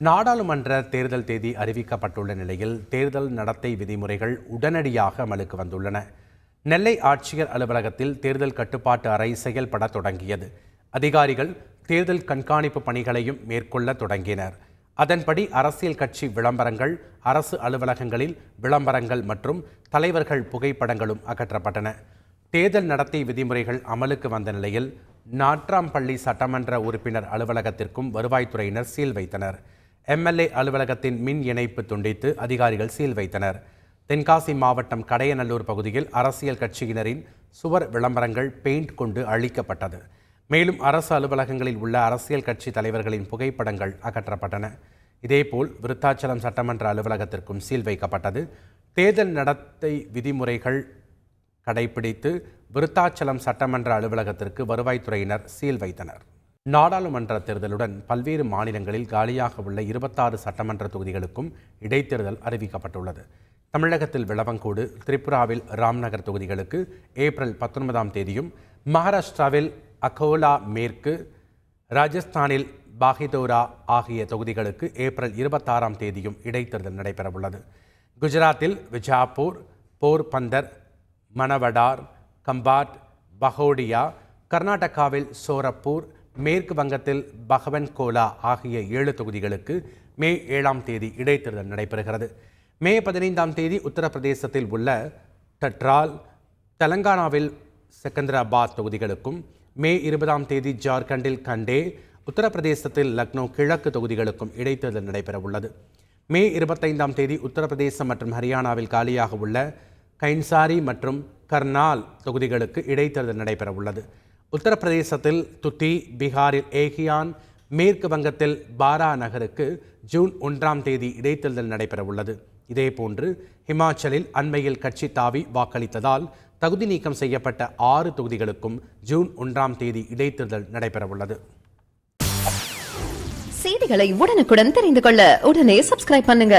நாடாளுமன்ற தேர்தல் தேதி அறிவிக்கப்பட்டுள்ள நிலையில் தேர்தல் நடத்தை விதிமுறைகள் உடனடியாக அமலுக்கு வந்துள்ளன. நெல்லை ஆட்சியர் அலுவலகத்தில் தேர்தல் கட்டுப்பாட்டு அறை செயல்பட தொடங்கியது. அதிகாரிகள் தேர்தல் கண்காணிப்பு பணிகளையும் மேற்கொள்ள தொடங்கினர். அதன்படி அரசியல் கட்சி விளம்பரங்கள் அரசு அலுவலகங்களில் விளம்பரங்கள் மற்றும் தலைவர்கள் புகைப்படங்களும் அகற்றப்பட்டன. தேர்தல் நடத்தை விதிமுறைகள் அமலுக்கு வந்த நிலையில் நாற்றாம்பள்ளி சட்டமன்ற உறுப்பினர் அலுவலகத்திற்கும் வருவாய்த்துறையினர் சீல் வைத்தனர். எம்எல்ஏ அலுவலகத்தின் மின் இணைப்பு துண்டித்து அதிகாரிகள் சீல் வைத்தனர். தென்காசி மாவட்டம் கடையநல்லூர் பகுதியில் அரசியல் கட்சியினரின் சுவர் விளம்பரங்கள் பெயிண்ட் கொண்டு அழிக்கப்பட்டது. மேலும் அரசு அலுவலகங்களில் உள்ள அரசியல் கட்சி தலைவர்களின் புகைப்படங்கள் அகற்றப்பட்டன. இதேபோல் விருத்தாச்சலம் சட்டமன்ற அலுவலகத்திற்கும் சீல் வைக்கப்பட்டது. தேர்தல் நடத்தை விதிமுறைகள் கடைபிடித்து விருத்தாச்சலம் சட்டமன்ற அலுவலகத்திற்கு வருவாய்த்துறையினர் சீல் வைத்தனர். நாடாளுமன்ற தேர்தலுடன் பல்வேறு மாநிலங்களில் காலியாக உள்ள இருபத்தாறு சட்டமன்ற தொகுதிகளுக்கும் இடைத்தேர்தல் அறிவிக்கப்பட்டுள்ளது. தமிழகத்தில் விளவங்கோடு திரிபுராவில் ராம்நகர் தொகுதிகளுக்கு ஏப்ரல் பத்தொன்பதாம் தேதியும் மகாராஷ்டிராவில் அகோலா மேற்கு ராஜஸ்தானில் பாகிதோரா ஆகிய தொகுதிகளுக்கு ஏப்ரல் இருபத்தாறாம் தேதியும் இடைத்தேர்தல் நடைபெறவுள்ளது. குஜராத்தில் விஜாப்பூர் போர்பந்தர் மணவடார் கம்பாட் பகோடியா கர்நாடகாவில் சோரப்பூர் மேற்கு வங்கத்தில் பகவன்கோலா ஆகிய ஏழு தொகுதிகளுக்கு மே ஏழாம் தேதி இடைத்தேர்தல் நடைபெறுகிறது. மே பதினைந்தாம் தேதி உத்தரப்பிரதேசத்தில் உள்ள டட்ரால் தெலங்கானாவில் செகந்திராபாத் தொகுதிகளுக்கும் மே இருபதாம் தேதி ஜார்க்கண்டில் கண்டே உத்தரப்பிரதேசத்தில் லக்னோ கிழக்கு தொகுதிகளுக்கும் இடைத்தேர்தல் நடைபெறவுள்ளது. மே இருபத்தைந்தாம் தேதி உத்தரப்பிரதேசம் மற்றும் ஹரியானாவில் காலியாக உள்ள கைன்சாரி மற்றும் கர்னால் தொகுதிகளுக்கு இடைத்தேர்தல் நடைபெறவுள்ளது. உத்தரப்பிரதேசத்தில் துத்தி பீகாரில் ஏகியான் மேற்கு வங்கத்தில் பாரா நகருக்கு ஜூன் ஒன்றாம் தேதி இடைத்தேர்தல் நடைபெறவுள்ளது. இதேபோன்று ஹிமாச்சலில் அண்மையில் கட்சி தாவி வாக்களித்ததால் தகுதி நீக்கம் செய்யப்பட்ட ஆறு தொகுதிகளுக்கும் ஜூன் ஒன்றாம் தேதி இடைத்தேர்தல் நடைபெறவுள்ளது. செய்திகளை உடனுக்குடன் தெரிந்து கொள்ள உடனே சப்ஸ்கிரைப் பண்ணுங்க.